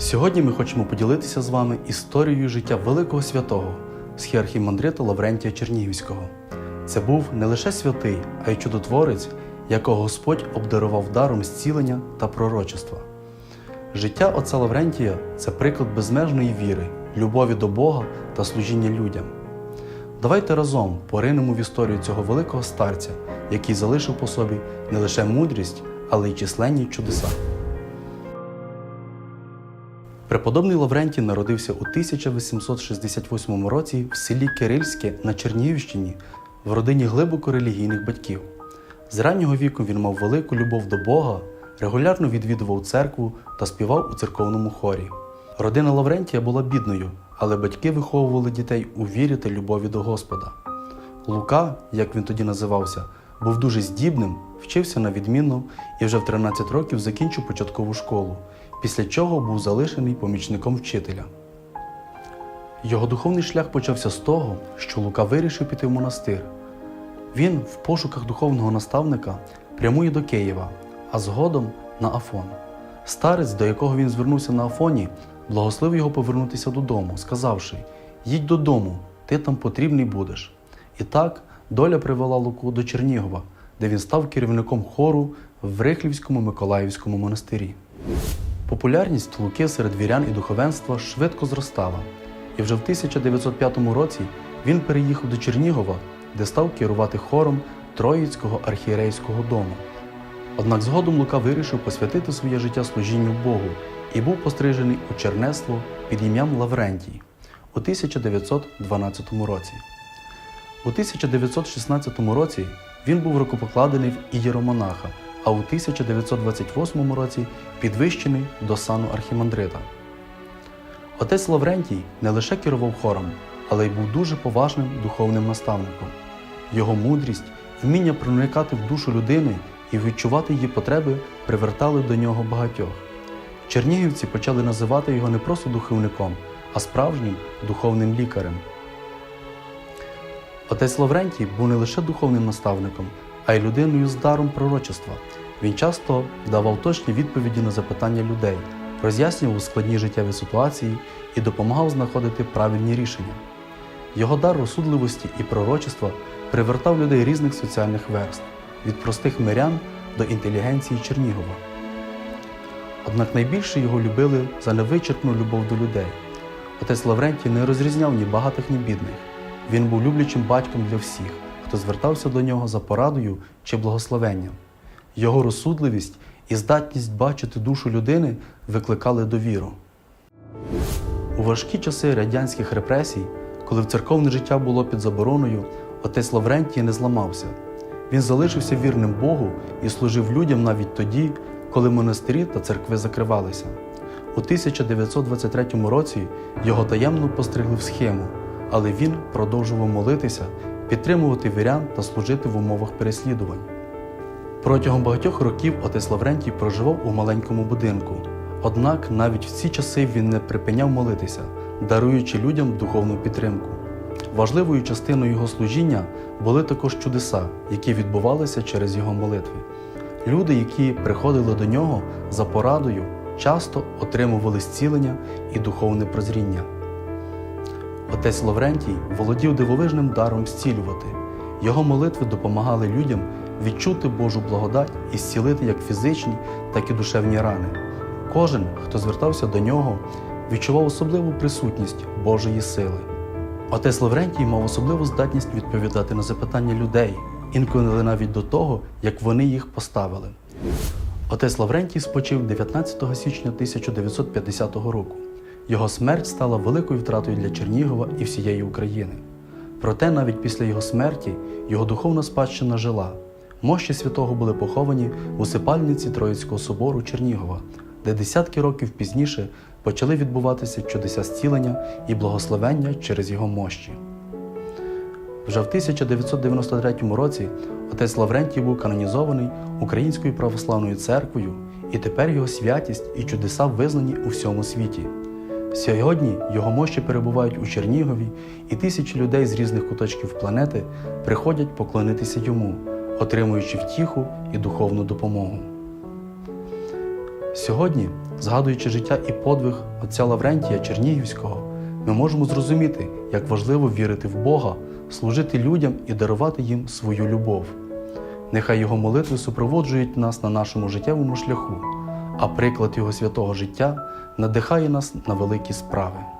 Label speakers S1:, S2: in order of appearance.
S1: Сьогодні ми хочемо поділитися з вами історією життя великого святого схіархімандрита Лаврентія Чернігівського. Це був не лише святий, а й чудотворець, якого Господь обдарував даром зцілення та пророчества. Життя отця Лаврентія це приклад безмежної віри, любові до Бога та служіння людям. Давайте разом поринемо в історію цього великого старця, який залишив по собі не лише мудрість, але й численні чудеса. Преподобний Лаврентій народився у 1868 році в селі Кирильське на Чернігівщині в родині глибоко релігійних батьків. З раннього віку він мав велику любов до Бога, регулярно відвідував церкву та співав у церковному хорі. Родина Лаврентія була бідною, але батьки виховували дітей у вірі та любові до Господа. Лука, як він тоді називався, був дуже здібним, вчився на відмінно і вже в 13 років закінчив початкову школу, після чого був залишений помічником вчителя. Його духовний шлях почався з того, що Лука вирішив піти в монастир. Він в пошуках духовного наставника прямує до Києва, а згодом на Афон. Старець, до якого він звернувся на Афоні, благословив його повернутися додому, сказавши: Їдь додому, ти там потрібний будеш. І так доля привела Луку до Чернігова, де він став керівником хору в Рихлівському Миколаївському монастирі. Популярність Луки серед вірян і духовенства швидко зростала, і вже в 1905 році він переїхав до Чернігова, де став керувати хором Троїцького архієрейського дому. Однак згодом Лука вирішив посвятити своє життя служінню Богу і був пострижений у чернество під ім'ям Лаврентій у 1912 році. У 1916 році він був рукопокладений в ієромонаха, а у 1928 році підвищений до сану архімандрита. Отець Лаврентій не лише керував хором, але й був дуже поважним духовним наставником. Його мудрість, вміння проникати в душу людини і відчувати її потреби привертали до нього багатьох. Чернігівці почали називати його не просто духовником, а справжнім духовним лікарем. Отець Лаврентій був не лише духовним наставником, а й людиною з даром пророчества. Він часто давав точні відповіді на запитання людей, роз'яснював складні життєві ситуації і допомагав знаходити правильні рішення. Його дар розсудливості і пророчества привертав людей різних соціальних верств від простих мирян до інтелігенції Чернігова. Однак найбільше його любили за невичерпну любов до людей. Отець Лаврентій не розрізняв ні багатих, ні бідних. Він був люблячим батьком для всіх, хто звертався до нього за порадою чи благословенням. Його розсудливість і здатність бачити душу людини викликали довіру. У важкі часи радянських репресій, коли в церковне життя було під забороною, отець Лаврентій не зламався. Він залишився вірним Богу і служив людям навіть тоді, коли монастирі та церкви закривалися. У 1923 році його таємно постригли в схему, але він продовжував молитися, підтримувати вірян та служити в умовах переслідувань. Протягом багатьох років отець Лаврентій проживав у маленькому будинку. Однак навіть в ці часи він не припиняв молитися, даруючи людям духовну підтримку. Важливою частиною його служіння були також чудеса, які відбувалися через його молитви. Люди, які приходили до нього за порадою, часто отримували зцілення і духовне прозріння. Отець Лаврентій володів дивовижним даром зцілювати. Його молитви допомагали людям відчути Божу благодать і зцілити як фізичні, так і душевні рани. Кожен, хто звертався до нього, відчував особливу присутність Божої сили. Отець Лаврентій мав особливу здатність відповідати на запитання людей, інколи навіть до того, як вони їх поставили. Отець Лаврентій спочив 19 січня 1950 року. Його смерть стала великою втратою для Чернігова і всієї України. Проте навіть після його смерті його духовна спадщина жила. Мощі святого були поховані в усипальниці Троїцького собору Чернігова, де десятки років пізніше почали відбуватися чудеса зцілення і благословення через його мощі. Вже в 1993 році отець Лаврентій був канонізований Українською православною церквою, і тепер його святість і чудеса визнані у всьому світі. Сьогодні його мощі перебувають у Чернігові, і тисячі людей з різних куточків планети приходять поклонитися йому, отримуючи втіху і духовну допомогу. Сьогодні, згадуючи життя і подвиг отця Лаврентія Чернігівського, ми можемо зрозуміти, як важливо вірити в Бога, служити людям і дарувати їм свою любов. Нехай його молитви супроводжують нас на нашому життєвому шляху, а приклад його святого життя надихає нас на великі справи.